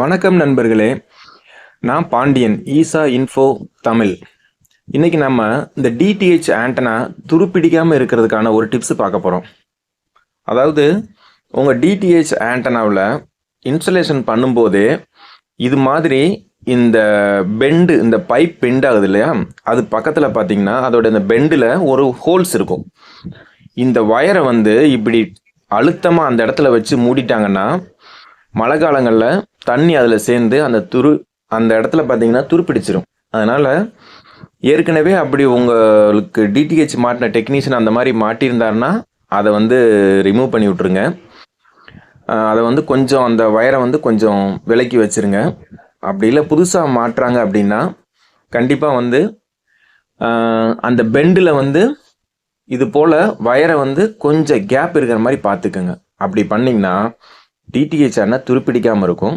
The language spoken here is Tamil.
வணக்கம் நண்பர்களே. நான் பாண்டியன் ஈசா இன்ஃபோ தமிழ். இன்னைக்கு நம்ம இந்த டிடிஹெச் ஆண்டனா துருப்பிடிக்காமல் இருக்கிறதுக்கான ஒரு டிப்ஸ் பார்க்க போகிறோம் அதாவது உங்கள் டிடிஹெச் ஆண்டனாவில் இன்ஸ்டலேஷன் பண்ணும்போதே இது மாதிரி இந்த பெண்டு இந்த பைப் பெண்ட் ஆகுது இல்லையா? அது பக்கத்தில் பார்த்தீங்கன்னா அதோட இந்த பெண்டில் ஒரு ஹோல்ஸ் இருக்கும். இந்த வயரை வந்து இப்படி அழுத்தமாக அந்த இடத்துல வச்சு மூடிட்டாங்கன்னா மழை காலங்களில் தண்ணி அதில் சேர்ந்து அந்த துரு அந்த இடத்துல பார்த்தீங்கன்னா துருப்பிடிச்சிரும். அதனால் ஏற்கனவே அப்படி உங்களுக்கு டிடிஹெச் மாட்டின டெக்னீஷியன் அந்த மாதிரி மாட்டியிருந்தாருன்னா அதை வந்து ரிமூவ் பண்ணி விட்ருங்க அதை வந்து கொஞ்சம் அந்த வயரை வந்து கொஞ்சம் விலக்கி வச்சிருங்க. அப்படி இல்லை புதுசாக மாட்டுறாங்க அப்படின்னா கண்டிப்பாக வந்து அந்த பெண்டில் வந்து இது போல் வயரை வந்து கொஞ்சம் கேப் இருக்கிற மாதிரி பார்த்துக்கோங்க அப்படி பண்ணிங்கன்னா டிடிஹெச் ஆனால் துருப்பிடிக்காமல் இருக்கும்.